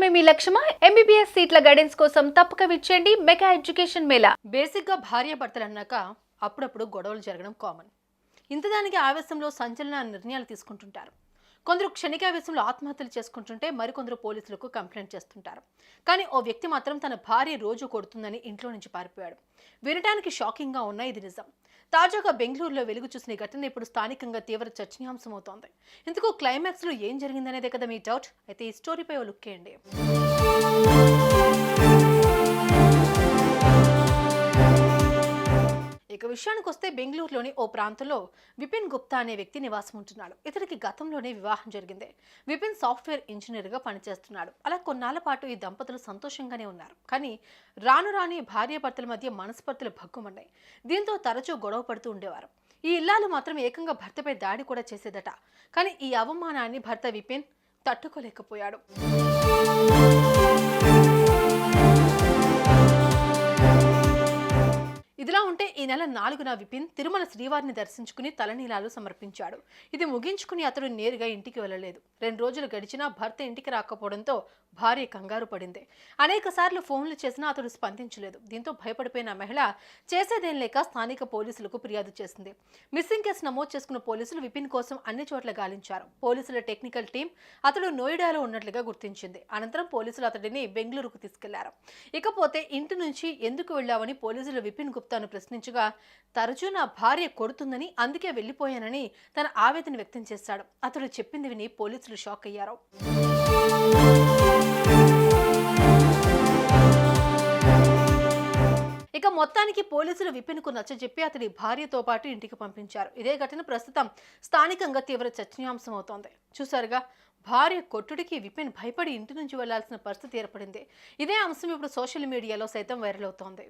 చదవడమే మీ లక్ష్యమా? MBBS సీట్ల guidance కోసం తప్పక విచ్చేయండి మెగా ఎడ్యుకేషన్ మేళా. బేసిక్గా భార్య భర్తలు అన్నాక అప్పుడప్పుడు గొడవలు జరగడం కామన్ ఇంతదానికి ఆవేశంలో సంచలన నిర్ణయాలు తీసుకుంటుంటారు. కొందరు క్షణికావేశంలో ఆత్మహత్యలు చేసుకుంటుంటే మరికొందరు పోలీసులకు కంప్లైంట్ చేస్తుంటారు. కానీ ఓ వ్యక్తి మాత్రం తన భార్య రోజు కొడుతుందని ఇంట్లో నుంచి పారిపోయాడు. వినటానికి షాకింగ్గా ఉన్న ఇది నిజం. తాజాగా బెంగళూరులో వెలుగు చూసిన ఘటన ఇప్పుడు స్థానికంగా తీవ్ర చర్చనీయాంశమవుతోంది. ఇందుకు క్లైమాక్స్లో ఏం జరిగిందనేదే కదా మీ డౌట్ అయితే ఈ స్టోరీపై ఓ లుక్ వేయండి. విషయానికి వస్తే బెంగళూరులోని ఓ ప్రాంతంలో విపిన్ గుప్తా అనే వ్యక్తి నివాసం ఉంటున్నాడు ఇతనికి గతంలోనే వివాహం జరిగింది. విపిన్ సాఫ్ట్వేర్ ఇంజనీర్గా పనిచేస్తున్నాడు. అలా కొన్నాళ్ళ పాటు ఈ దంపతులు సంతోషంగానే ఉన్నారు. కానీ రాను రాని భార్యాభర్తల మధ్య మనస్పర్ధలు భగ్గుమన్నాయి. దీంతో తరచూ గొడవ పడుతూ ఉండేవారు. ఈ ఇల్లాలు మాత్రం ఏకంగా భర్తపై దాడి కూడా చేసేదట. కానీ ఈ అవమానాన్ని భర్త విపిన్ తట్టుకోలేకపోయాడు. ఇదిలా ఉంటే ఈ నెల నాలుగున విపిన్ తిరుమల శ్రీవారిని దర్శించుకుని తలనీలాలు సమర్పించాడు. ఇది ముగించుకుని అతడు నేరుగా ఇంటికి వెళ్ళలేదు. రెండు రోజులు గడిచినా భర్త ఇంటికి రాకపోవడంతో భార్య కంగారు పడింది. అనేక సార్లు ఫోన్లు చేసినా అతడు స్పందించలేదు. దీంతో భయపడిపోయిన మహిళ చేసేదేం లేక స్థానిక పోలీసులకు ఫిర్యాదు చేసింది. మిస్సింగ్ కేసు నమోదు చేసుకున్న పోలీసులు విపిన్ కోసం అన్ని చోట్ల గాలించారు. పోలీసుల టెక్నికల్ టీం అతడు నోయిడాలో ఉన్నట్లుగా గుర్తించింది. అనంతరం పోలీసులు అతడిని బెంగళూరుకు తీసుకెళ్ళారు. ఇకపోతే ఇంటి నుంచి ఎందుకు వెళ్ళావని పోలీసులు విపిన్ గుప్తా గుప్తాను ప్రశ్నించగా తరచూ నా భార్య కొడుతుందని అందుకే వెళ్ళిపోయానని తన ఆవేదన వ్యక్తం చేశాడు. అతడు చెప్పింది విని పోలీసులు షాక్ అయ్యారు. ఇక మొత్తానికి పోలీసులు విపిన్కు నచ్చజెప్పి అతడి భార్యతో పాటు ఇంటికి పంపించారు. ఇదే ఘటన ప్రస్తుతం స్థానికంగా తీవ్ర చర్చనీయాంశం అవుతోంది. చూసారుగా భార్య కొట్టుడికి విపిన్ భయపడి ఇంటి నుంచి వెళ్ళాల్సిన పరిస్థితి ఏర్పడింది. ఇదే అంశం ఇప్పుడు సోషల్ మీడియాలో సైతం వైరల్ అవుతోంది.